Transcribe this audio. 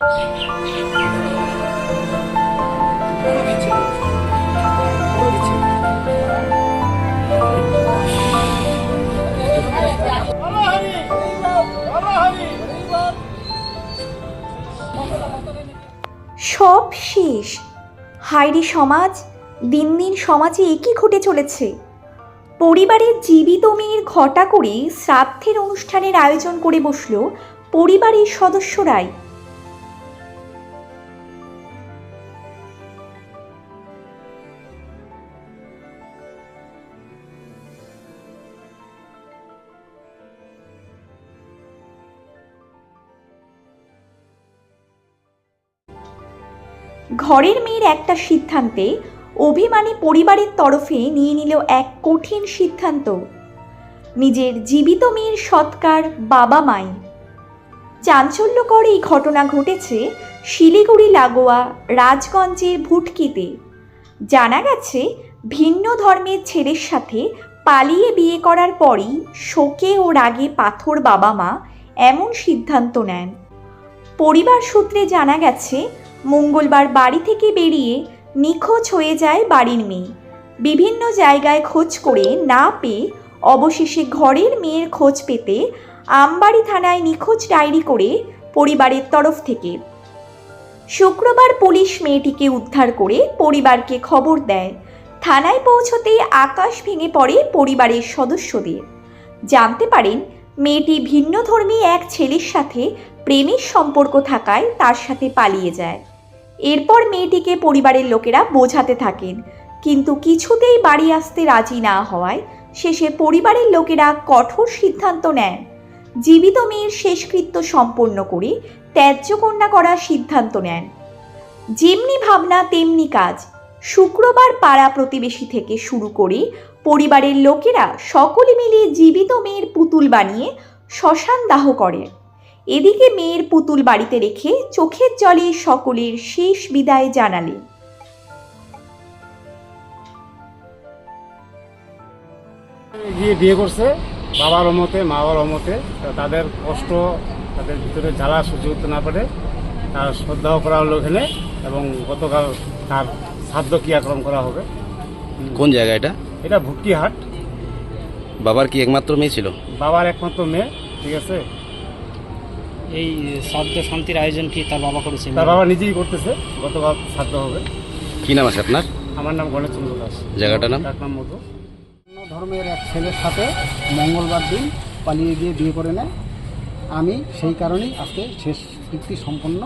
সব শেষ। হাইরি সমাজ, দিন দিন সমাজে একই ঘটে চলেছে। পরিবারের জীবিত মেয়ের ঘটা করে শ্রাদ্ধের অনুষ্ঠানের আয়োজন করে বসল পরিবারের সদস্যরাই। ঘরের মেয়ের একটা সিদ্ধান্তে অভিমানী পরিবারের তরফে নিয়ে নিল এক কঠিন সিদ্ধান্ত। নিজের জীবিত মেয়ের সৎকার বাবা মাই চাঞ্চল্যকর এই ঘটনা ঘটেছে শিলিগুড়ি লাগোয়া রাজগঞ্জের ভুটকিতে। জানা গেছে, ভিন্ন ধর্মের ছেলের সাথে পালিয়ে বিয়ে করার পরই শোকে ও রাগে পাথর বাবা মা এমন সিদ্ধান্ত নেন। পরিবার সূত্রে জানা গেছে মঙ্গলবার বাড়ি থেকে বেরিয়ে নিখোঁজ হয়ে যায় বাড়ির মেয়ে। বিভিন্ন জায়গায় খোঁজ করে না পেয়ে অবশেষে ঘরের মেয়ের খোঁজ পেতে আমবাড়ি থানায় নিখোঁজ ডায়েরি করে পরিবারের তরফ থেকে। শুক্রবার পুলিশ মেয়েটিকে উদ্ধার করে পরিবারকে খবর দেয়। থানায় পৌঁছতেই আকাশ ভেঙে পড়ে পরিবারের সদস্যদের। জানতে পারেন, মেয়েটি ভিন্নধর্মী এক ছেলের সাথে প্রেমের সম্পর্ক থাকায় তার সাথে পালিয়ে যায়। এরপর মেয়েটিকে পরিবারের লোকেরা বোঝাতে থাকেন। কিন্তু কিছুতেই বাড়ি আসতে রাজি না হওয়ায় শেষে পরিবারের লোকেরা কঠোর সিদ্ধান্ত নেন। জীবিত মেয়ের শেষকৃত্য সম্পন্ন করে ত্যায্য কন্যা করার সিদ্ধান্ত নেন। যেমনি ভাবনা, তেমনি কাজ। শুক্রবার পাড়া প্রতিবেশী থেকে শুরু করে পরিবারের লোকেরা সকলে মিলে জীবিত মেয়ের পুতুল বানিয়ে শ্মশান দাহ করে। এদিকে মেয়ের পুতুল বাড়িতে রেখে চোখের জলে সকলের শেষ বিদায় জানালেন গিয়ে বিয়ে করছে বাবার অমতে মা বাবার অমতে তাদের কষ্ট তাদের ভিতরে জ্বালা সহ্য করতে না পারে তার শ্রদ্ধাও করা হলো এখানে এবং গতকাল তার শ্রাদ্ধ ক্রিয়াক্রম করা হবে। কোন জায়গা এটা? এটা ভুট্টি হাট বাবার কি একমাত্র মেয়ে ছিল? বাবার একমাত্র মেয়ে ঠিক আছে? এই শ্রাদ্ধ শান্তির আয়োজন কি তার বাবা করেছে? তার বাবা নিজেই করতেছে গতকাল শ্রাদ্ধ হবে। কি নাম আছে আপনার? আমার নাম গণেশচন্দ্র দাস। জায়গাটার নাম? নাম মতো অন্য ধর্মের এক ছেলের সাথে মঙ্গলবার দিন পালিয়ে গিয়ে বিয়ে করে নেয়। আমি সেই কারণেই আজকে শেষ কৃতি সম্পন্ন।